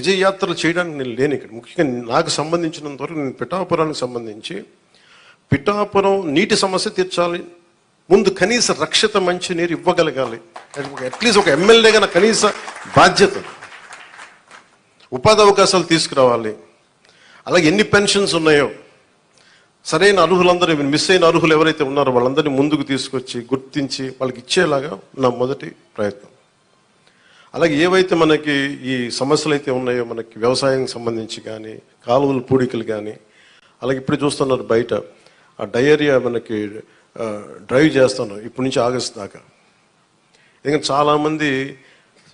విజయయాత్రలు చేయడానికి నేను లేను ఇక్కడ. ముఖ్యంగా నాకు సంబంధించినంత వరకు నేను పిఠాపురానికి సంబంధించి పిఠాపురం నీటి సమస్య తీర్చాలి. ముందు కనీస రక్షిత మంచి నీరు ఇవ్వగలగాలి. అట్లీస్ట్ ఒక ఎమ్మెల్యేగా నా కనీస బాధ్యత. ఉపాధి అవకాశాలు తీసుకురావాలి. అలాగే ఎన్ని పెన్షన్స్ ఉన్నాయో. సరైన అర్హులందరూ మిస్ అయిన అర్హులు ఎవరైతే ఉన్నారో వాళ్ళందరినీ ముందుకు తీసుకొచ్చి గుర్తించి వాళ్ళకి ఇచ్చేలాగా నా మొదటి ప్రయత్నం. అలాగే ఏవైతే మనకి ఈ సమస్యలు అయితే ఉన్నాయో మనకి వ్యవసాయానికి సంబంధించి కానీ కాలువలు పూడికలు కానీ అలాగే ఇప్పుడు చూస్తున్నారు బయట ఆ డయేరియా మనకి డ్రైవ్ చేస్తాను ఇప్పటి నుంచి ఆగస్ట్ దాకా. ఎందుకంటే చాలామంది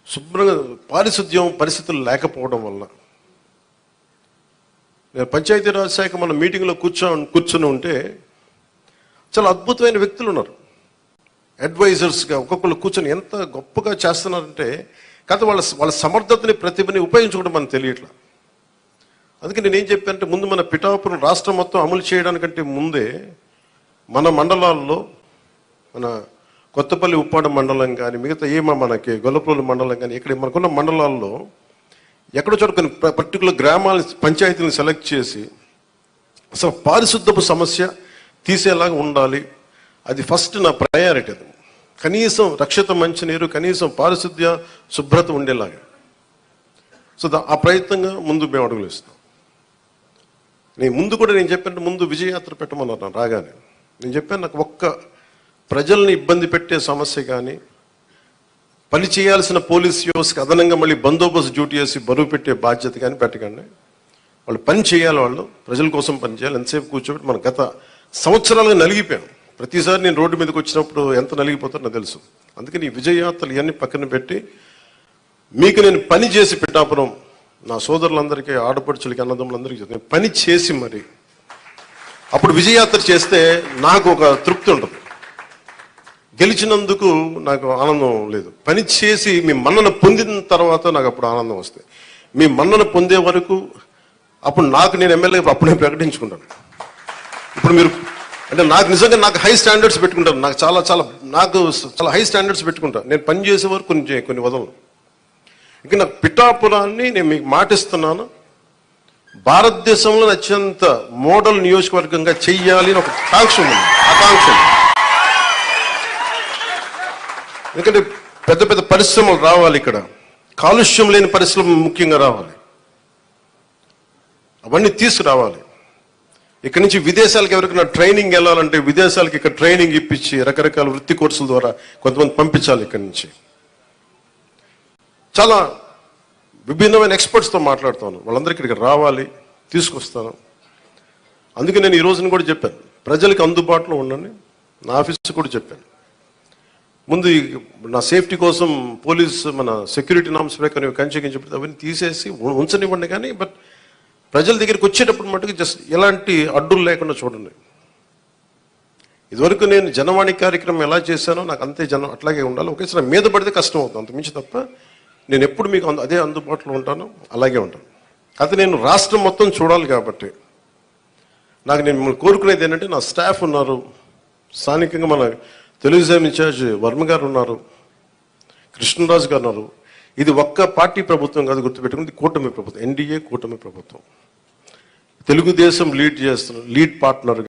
శుభ్రంగా పారిశుద్ధ్యం పరిస్థితులు లేకపోవడం వల్ల నేను పంచాయతీరాజ్ శాఖ మన మీటింగ్లో కూర్చో కూర్చుని ఉంటే చాలా అద్భుతమైన వ్యక్తులు ఉన్నారు. అడ్వైజర్స్గా ఒక్కొక్కరు కూర్చొని ఎంత గొప్పగా చేస్తున్నారంటే కాదు వాళ్ళ వాళ్ళ సమర్థతని ప్రతిభని ఉపయోగించుకోవడం మనకు తెలియట్లా. అందుకే నేను ఏం చెప్పానంటే ముందు మన పిఠాపురం రాష్ట్రం మొత్తం అమలు చేయడానికంటే ముందే మన మండలాల్లో మన కొత్తపల్లి ఉప్పాడ మండలం కానీ మిగతా ఏమో మనకి గొల్లపల్లి మండలం కానీ ఇక్కడ మనకున్న మండలాల్లో ఎక్కడో చోట కొన్ని పర్టికులర్ గ్రామాలని పంచాయతీలను సెలెక్ట్ చేసి అసలు పారిశుద్ధపు సమస్య తీసేలాగా ఉండాలి. అది ఫస్ట్ నా ప్రయారిటీ అది. కనీసం రక్షిత మంచినీరు కనీసం పారిశుద్ధ్య శుభ్రత ఉండేలాగా. సో దా- ఆ ప్రయత్నంగా ముందు మేము అడుగులు ఇస్తాం నేను ముందు కూడా నేను చెప్పాను ముందు విజయయాత్ర పెట్టమన్నారు నన్ను రాగానే. నేను చెప్పాను నాకు ఒక్క ప్రజల్ని ఇబ్బంది పెట్టే సమస్య కానీ పని చేయాల్సిన పోలీస్ వ్యవస్థకి అదనంగా మళ్ళీ బందోబస్తు డ్యూటీ చేసి బరువు పెట్టే బాధ్యత కానీ పెట్టకండి. వాళ్ళు పని చేయాలి వాళ్ళు ప్రజల కోసం పని చేయాలి ఎంతసేపు కూర్చోబెట్టి మన గత సంవత్సరాలుగా నలిగిపోయాం. ప్రతిసారి నేను రోడ్డు మీదకి వచ్చినప్పుడు ఎంత నలిగిపోతానో నాకు తెలుసు. అందుకని ఈ విజయయాత్రలు ఇవన్నీ పక్కన పెట్టి మీకు నేను పని చేసి పిఠాపురం నా సోదరులందరికీ ఆడపడుచులకి అన్నదమ్ములందరికీ చెప్తాను. నేను పని చేసి మరి అప్పుడు విజయయాత్ర చేస్తే నాకు ఒక తృప్తి ఉంటుంది. గెలిచినందుకు నాకు ఆనందం లేదు. పని చేసి మీ మన్నన పొందిన తర్వాత నాకు అప్పుడు ఆనందం వస్తుంది. మీ మన్నన పొందే వరకు అప్పుడు నాకు నేను ఎమ్మెల్యే అప్పుడు నేను ప్రకటించుకుంటాను. ఇప్పుడు మీరు అంటే నాకు నిజంగా నాకు హై స్టాండర్డ్స్ పెట్టుకుంటాను. నాకు చాలా చాలా నాకు చాలా హై స్టాండర్డ్స్ పెట్టుకుంటాను నేను పని చేసే వరకు కొన్ని కొన్ని వదలను. ఇంకా నాకు పిఠాపురాన్ని నేను మీకు మాటిస్తున్నాను. భారతదేశంలో అత్యంత మోడల్ నియోజకవర్గంగా చెయ్యాలి అని ఒక కాంక్ష ఉంది. ఆకాంక్ష ఎందుకంటే పెద్ద పెద్ద పరిశ్రమలు రావాలి ఇక్కడ. కాలుష్యం లేని పరిశ్రమ ముఖ్యంగా రావాలి. అవన్నీ తీసుకురావాలి. ఇక్కడ నుంచి విదేశాలకు ఎవరికైనా ట్రైనింగ్ వెళ్ళాలంటే విదేశాలకు ఇక్కడ ట్రైనింగ్ ఇప్పించి రకరకాల వృత్తి కోర్సుల ద్వారా కొంతమంది పంపించాలి ఇక్కడ నుంచి. చాలా విభిన్నమైన ఎక్స్పర్ట్స్తో మాట్లాడుతాను. వాళ్ళందరికీ ఇక్కడికి రావాలి తీసుకొస్తాను. అందుకే నేను ఈ రోజున కూడా చెప్పాను. ప్రజలకు అందుబాటులో ఉండండి. నా ఆఫీస్ కూడా చెప్పాను. ముందు నా సేఫ్టీ కోసం పోలీస్ మన సెక్యూరిటీ నామ్స్ ప్రకారం కంచెకించి అవన్నీ తీసేసి ఉంచనివ్వండి కానీ బట్ ప్రజల దగ్గరికి వచ్చేటప్పుడు మటుకు జస్ట్ ఎలాంటి అడ్డులు లేకుండా చూడండి. ఇదివరకు నేను జనవాణి కార్యక్రమం ఎలా చేశానో నాకు అంతే జనం అట్లాగే ఉండాలి. ఒకేసారి మీద పడితే కష్టం అవుతుంది అంత మించి తప్ప నేను ఎప్పుడు మీకు అందు- అదే అందుబాటులో ఉంటాను అలాగే ఉంటాను. కాకపోతే నేను రాష్ట్రం మొత్తం చూడాలి కాబట్టి నాకు నేను మిమ్మల్ని కోరుకునేది ఏంటంటే నా స్టాఫ్ ఉన్నారు. స్థానికంగా మన తెలుగుదేశం ఇన్ఛార్జ్ వర్మ గారు ఉన్నారు. కృష్ణరాజు గారు ఉన్నారు. ఇది ఒక్క పార్టీ ప్రభుత్వం కాదు గుర్తుపెట్టుకుంది కూటమి ప్రభుత్వం ఎన్డీఏ కూటమి ప్రభుత్వం. తెలుగుదేశం లీడ్ చేస్తున్న లీడ్ పార్ట్నర్